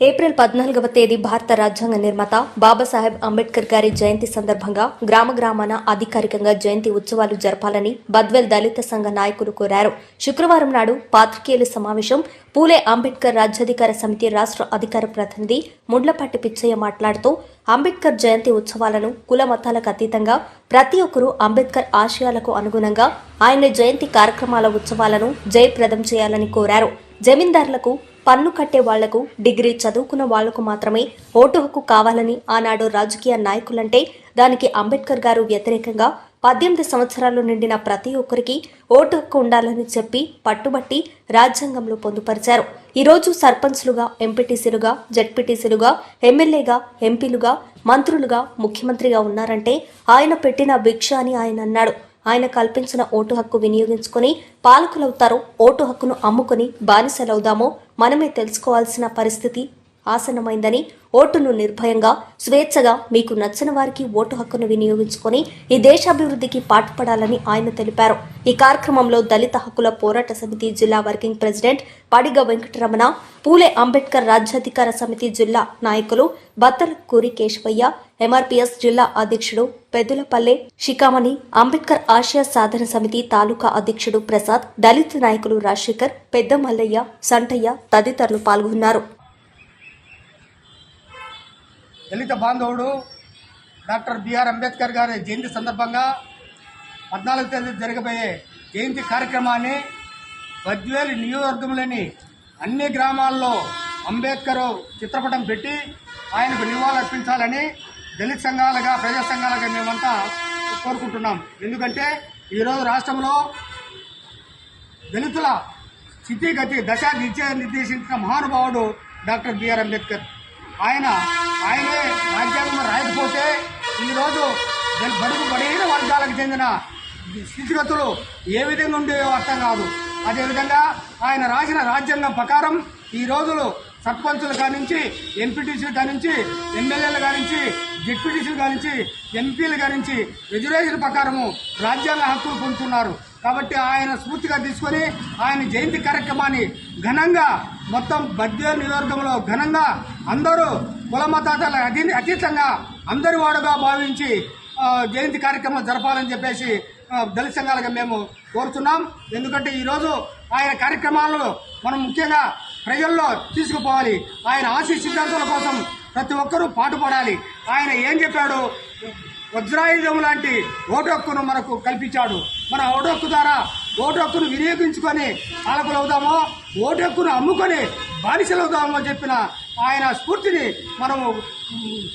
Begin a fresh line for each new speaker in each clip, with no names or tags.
April పద్నాలుగవ తేదీ భారత రాజ్యాంగ నిర్మాత బాబాసాహెబ్ అంబేద్కర్ గారి జయంతి సందర్భంగా గ్రామ గ్రామాన అధికారికంగా జయంతి ఉత్సవాలు జరపాలని బద్వెల్ దళిత సంఘ నాయకులు కోరారు. శుక్రవారం నాడు పాత్రికేయుల సమావేశం పూలే అంబేద్కర్ రాజ్యాధికార సమితి రాష్ట్ర అధికార ప్రతినిధి ముండ్లపాటి పిచ్చయ్య మాట్లాడుతూ అంబేద్కర్ జయంతి ఉత్సవాలను కుల మతాలకు అతీతంగా ప్రతి ఒక్కరూ అంబేద్కర్ ఆశయాలకు అనుగుణంగా ఆయన జయంతి కార్యక్రమాల ఉత్సవాలను జయప్రదం చేయాలని కోరారు. జమీందారులకు పన్ను కట్టే వాళ్ళకు డిగ్రీ చదువుకున్న వాళ్ళకు మాత్రమే ఓటు హక్కు కావాలని ఆనాడు రాజకీయ నాయకులంటే దానికి అంబేద్కర్ గారు వ్యతిరేకంగా పద్దెనిమిది సంవత్సరాలు నిండిన ప్రతి ఒక్కరికి ఓటు హక్కు ఉండాలని చెప్పి పట్టుబట్టి రాజ్యాంగంలో పొందుపరిచారు. ఈరోజు సర్పంచ్లుగా ఎంపీటీసీలుగా జడ్పీటీసీలుగా ఎమ్మెల్యేగా ఎంపీలుగా మంత్రులుగా ముఖ్యమంత్రిగా ఉన్నారంటే ఆయన పెట్టిన భిక్ష అని ఆయన అన్నాడు. ఆయన కల్పించిన ఓటు హక్కు వినియోగించుకొని పాలకులవుతారో. ఓటు హక్కును అమ్ముకొని బానిసలవుదామో. మనమే తెలుసుకోవాల్సిన పరిస్థితి ఆసన్నమైందని ఓటును నిర్భయంగా స్వేచ్ఛగా మీకు నచ్చిన వారికి ఓటు హక్కును వినియోగించుకొని ఈ దేశాభివృద్ధికి పాటుపడాలని ఆయన తెలిపారు. ఈ కార్యక్రమంలో దళిత హక్కుల పోరాట సమితి జిల్లా వర్కింగ్ ప్రెసిడెంట్ పడిగ వెంకటరమణ పూలే అంబేద్కర్ రాజ్యాధికార సమితి జిల్లా నాయకులు బత్తల కూరి కేశవయ్య ఎంఆర్పీఎస్ జిల్లా అధ్యక్షుడు పెదులపల్లె శిఖామణి అంబేద్కర్ ఆశయ సాధన సమితి తాలూకా అధ్యక్షుడు ప్రసాద్ దళిత నాయకులు రాజశేఖర్ పెద్ద మల్లయ్య సంటయ్య తదితరులు పాల్గొన్నారు.
దళిత బాంధవుడు డాక్టర్ బిఆర్ అంబేద్కర్ గారి జయంతి సందర్భంగా పద్నాలుగు తేదీ జరగబోయే జయంతి కార్యక్రమాన్ని బద్వేలు నియోజకవర్గంలోని అన్ని గ్రామాల్లో అంబేద్కర్ చిత్రపటం పెట్టి ఆయనకు నివాళులర్పించాలని దళిత సంఘాలుగా ప్రజా సంఘాలుగా మేమంతా కోరుకుంటున్నాం. ఎందుకంటే ఈరోజు రాష్ట్రంలో దళితుల స్థితిగతి దశ నిర్దేశించిన మహానుభావుడు డాక్టర్ బిఆర్ అంబేద్కర్. ఆయన ఆయనే రాజ్యాంగం రాయకపోతే ఈరోజు దళి- బడుగు వర్గాలకు చెందిన స్థితిగతులు ఏ విధంగా ఉండేవో అర్థం కాదు. అదేవిధంగా ఆయన రాసిన రాజ్యాంగం ప్రకారం ఈ రోజులు సర్పంచులు కానించి ఎంపీటీసీలు కానించి ఎమ్మెల్యేలు కానించి డిప్యూటీసీలు కానించి ఎంపీలు కానించి రిజర్వేషన్ ప్రకారము రాజ్యాంగ హక్కులు పొందుతున్నారు. కాబట్టి ఆయన స్ఫూర్తిగా తీసుకొని ఆయన జయంతి కార్యక్రమాన్ని ఘనంగా మొత్తం బద్య నియోజకవర్గంలో ఘనంగా అందరూ కుల మతాల అతీతంగా అందరి వాడుగా భావించి జయంతి కార్యక్రమం జరపాలని చెప్పేసి దళిత సంఘాలుగా మేము కోరుతున్నాం. ఎందుకంటే ఈరోజు ఆయన కార్యక్రమాలను మనం ముఖ్యంగా ప్రజల్లో తీసుకుపోవాలి. ఆయన ఆశీ సిద్ధాంతాల కోసం ప్రతి ఒక్కరూ పాటుపడాలి. ఆయన ఏం చెప్పాడు? వజ్రాయుధం లాంటి ఓటు హక్కును మనకు కల్పించాడు. మన ఓటు హక్కు ద్వారా ఓటు హక్కును వినియోగించుకొని పాలకులు అవుదామో ఓటు హక్కును అమ్ముకొని బానిసలు అవుదామో చెప్పిన ఆయన స్ఫూర్తిని మనము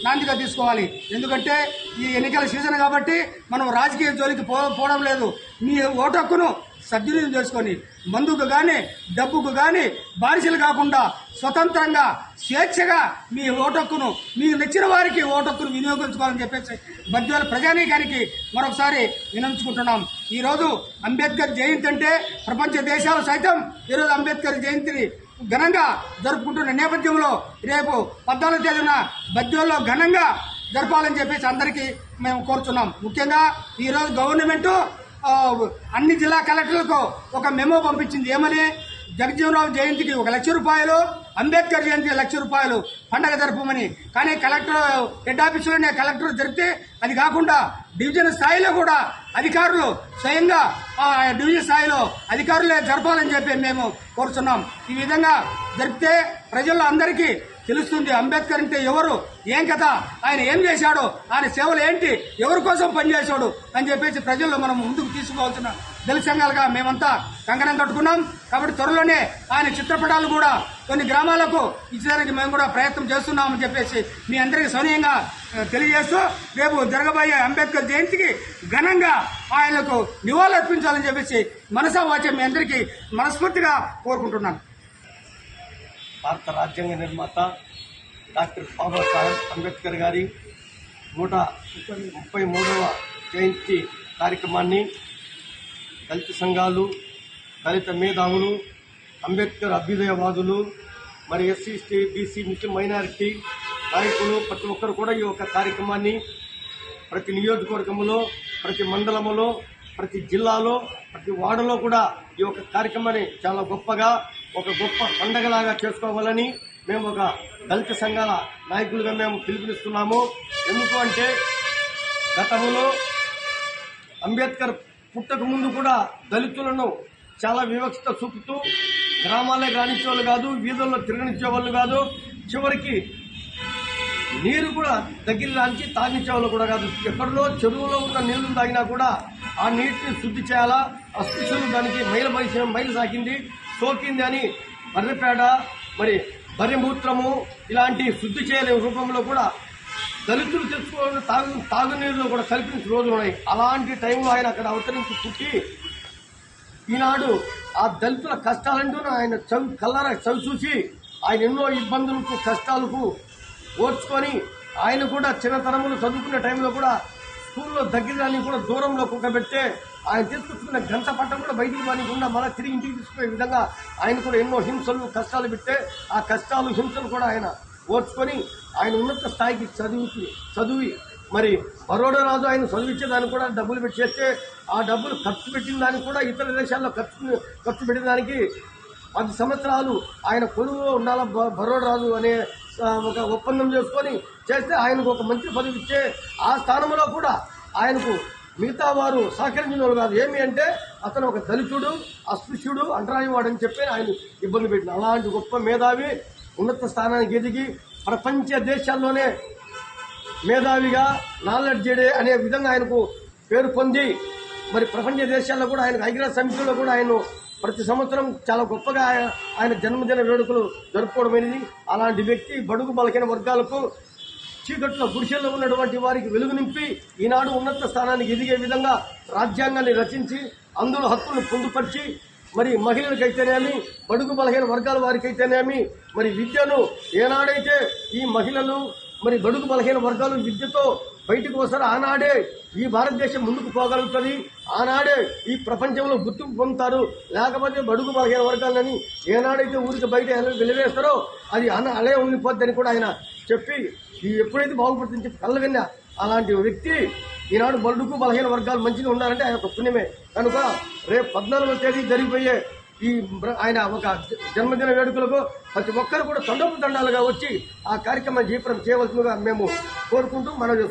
నాందిగా తీసుకోవాలి. ఎందుకంటే ఈ ఎన్నికల సీజన్ కాబట్టి మనం రాజకీయ జోలికి పో పోవడం లేదు. మీ ఓటు హక్కును సద్వినియోగం చేసుకొని మందుకు కానీ డబ్బుకు కానీ బానిసలు కాకుండా స్వతంత్రంగా స్వేచ్ఛగా మీ ఓటక్కును మీకు నచ్చిన వారికి ఓటక్కును వినియోగించుకోవాలని చెప్పేసి మధ్యలో ప్రజానీకానికి మరొకసారి వినంచుకుంటున్నాం. ఈరోజు అంబేద్కర్ జయంతి అంటే ప్రపంచ దేశాలు సైతం ఈరోజు అంబేద్కర్ జయంతిని ఘనంగా జరుపుకుంటున్న నేపథ్యంలో రేపు పద్నాలుగు తేదీన బద్యోల్లో ఘనంగా జరపాలని చెప్పేసి అందరికీ మేము కోరుతున్నాం ముఖ్యంగా ఈరోజు గవర్నమెంటు అన్ని జిల్లా కలెక్టర్లకు ఒక మెమో పంపించింది. ఏమని? జగజ్జీవనరావు జయంతికి ఒక లక్ష రూపాయలు అంబేద్కర్ జయంతి లక్ష రూపాయలు పండగ జరపమని. కానీ కలెక్టర్ హెడ్ ఆఫీసులోనే కలెక్టర్ జరిపితే అది కాకుండా డివిజన్ స్థాయిలో కూడా అధికారులు స్వయంగా ఆ డివిజన్ స్థాయిలో అధికారులే జరపాలని చెప్పి మేము కోరుతున్నాం ఈ విధంగా జరిపితే ప్రజల్లో అందరికీ తెలుస్తుంది అంబేద్కర్ అంటే ఎవరు? ఏం కథ? ఆయన ఏం చేశాడు? ఆయన సేవలు ఏంటి? ఎవరి కోసం పనిచేశాడు? అని చెప్పేసి ప్రజల్లో మనం ముందుకు తీసుకోవాల్సిన దళిత సంఘాలుగా మేమంతా కంకణం కట్టుకున్నాం. కాబట్టి త్వరలోనే ఆయన చిత్రపటాలు కూడా కొన్ని గ్రామాలకు ఇచ్చేదానికి మేము కూడా ప్రయత్నం చేస్తున్నామని చెప్పేసి మీ అందరికీ సౌనీయంగా తెలియజేస్తూ రేపు జరగబోయే అంబేద్కర్ జయంతికి ఘనంగా ఆయనకు నివాళులు అర్పించాలని చెప్పేసి మనసా వాచే మీ అందరికీ మనస్ఫూర్తిగా కోరుకుంటున్నాను.
భారత రాజ్యాంగ నిర్మాత డాక్టర్ బాబా సాహెబ్ అంబేద్కర్ గారి నూట ముప్పై మూడవ జయంతి కార్యక్రమాన్ని దళిత సంఘాలు దళిత మేధావులు అంబేద్కర్ అభ్యుదయవాదులు మరి SC ST BC Muslim minority నాయకులు ప్రతి ఒక్కరు కూడా ఈ యొక్క కార్యక్రమాన్ని ప్రతి నియోజకవర్గంలో ప్రతి మండలంలో ప్రతి జిల్లాలో ప్రతి వార్డులో కూడా ఈ యొక్క కార్యక్రమాన్ని చాలా గొప్పగా ఒక గొప్ప పండగలాగా చేసుకోవాలని మేము ఒక దళిత సంఘాల నాయకులుగా మేము పిలుపునిస్తున్నాము. ఎందుకు అంటే గతంలో అంబేద్కర్ పుట్టక ముందు కూడా దళితులను చాలా వివక్షత చూపుతూ గ్రామాలే రాణించేవాళ్ళు కాదు వీధుల్లో తిరగనిచ్చేవాళ్ళు కాదు చివరికి నీరు కూడా దగ్గర రానికి తాగించేవాళ్ళు కూడా కాదు. ఎక్కడో చెరువులో ఉన్న నీళ్ళు తాగినా కూడా ఆ నీటిని శుద్ధి చేయాలా? అస్పృశ్యులు దానికి మైలు మైలు సాగింది. సోకింది అని బర్రెపేడ మరి బర్రెమూత్రము ఇలాంటి శుద్ధి చేయలేని రూపంలో కూడా దళితులు తెచ్చుకోవడం తాగు తాగునీరులో కూడా కల్పించిన రోజులు ఉన్నాయి. అలాంటి టైంలో ఆయన అక్కడ అవతరించి పుట్టి ఈనాడు ఆ దళితుల కష్టాలంటూ ఆయన చవి కల్లారా చవి చూసి ఆయన ఎన్నో ఇబ్బందులకు కష్టాలకు ఓర్చుకొని ఆయన కూడా చిన్నతనములు చదువుకునే టైంలో కూడా స్కూల్లో దగ్గరని కూడా దూరంలో కుక్కబెడితే ఆయన తీసుకొచ్చుకున్న గంట పట్టం కూడా బయటికి పనికుండా మళ్ళీ తిరిగి ఇంటికి తీసుకునే విధంగా ఆయన కూడా ఎన్నో హింసలు కష్టాలు పెట్టే ఆ కష్టాలు హింసలు కూడా ఆయన ఓర్చుకొని ఆయన ఉన్నత స్థాయికి చదివి చదివి మరి బరోడా రాజు ఆయన చదివించే దానికి కూడా డబ్బులు పెట్టి చేస్తే ఆ డబ్బులు ఖర్చు పెట్టిన దానికి కూడా ఇతర దేశాల్లో ఖర్చు ఖర్చు పెట్టిన దానికి పది సంవత్సరాలు ఆయన కొలువులో ఉండాల బ- బరోడా రాజు అనే ఒక ఒప్పందం చేసుకొని చేస్తే ఆయనకు ఒక మంత్రి పదవి ఇచ్చే ఆ స్థానంలో కూడా ఆయనకు మిగతా వారు సహకరించిన వాళ్ళు కాదు. ఏమి అంటే అతను ఒక దళితుడు అస్పృశ్యుడు అంటరానివాడు అని చెప్పి ఆయన ఇబ్బంది పెట్టిన. అలాంటి గొప్ప మేధావి ఉన్నత స్థానానికి ఎదిగి ప్రపంచ దేశాల్లోనే మేధావిగా నాలెడ్జెడే అనే విధంగా ఆయనకు పేరు పొంది మరి ప్రపంచ దేశాల్లో కూడా ఆయన ఐక్యరాజ్య సమితిలో కూడా ఆయన ప్రతి సంవత్సరం చాలా గొప్పగా ఆయన ఆయన జన్మదిన వేడుకలు జరుపుకోవడం అనేది అలాంటి వ్యక్తి బడుగు బలకైన వర్గాలకు చీకట్లో గుడిసెల్లో ఉన్నటువంటి వారికి వెలుగు నింపి ఈనాడు ఉన్నత స్థానానికి ఎదిగే విధంగా రాజ్యాంగాన్ని రచించి అందులో హక్కులను పొందుపరిచి మరి మహిళలకైతేనేమి బడుగు బలహీన వర్గాల వారికైతేనేమి మరి విద్యను ఏనాడైతే ఈ మహిళలు మరి బడుగు బలహీన వర్గాలు విద్యతో బయటకు వస్తారు ఆనాడే ఈ భారతదేశం ముందుకు పోగలుగుతుంది. ఆనాడే ఈ ప్రపంచంలో గుర్తింపు పొందుతారు. లేకపోతే బడుగు బలహీన వర్గాలని ఏనాడైతే ఊరికి బయట వెలివేస్తారో అది అన అలే ఉండిపోద్దని కూడా ఆయన చెప్పి ఈ ఎప్పుడైతే బాగుపడుతుందని చెప్పి కళ్ళగన్న అలాంటి వ్యక్తి ఈనాడు బలుడుకు బలహీన వర్గాలు మంచిగా ఉండాలంటే ఆయన ఒక పుణ్యమే. కనుక రేపు పద్నాలుగో తేదీ జరిగిపోయే ఈ ఆయన ఒక జన్మదిన వేడుకలకు ప్రతి ఒక్కరు కూడా తండపు తండాలుగా వచ్చి ఆ కార్యక్రమం జీవితం చేయవలసిందిగా మేము కోరుకుంటూ మనం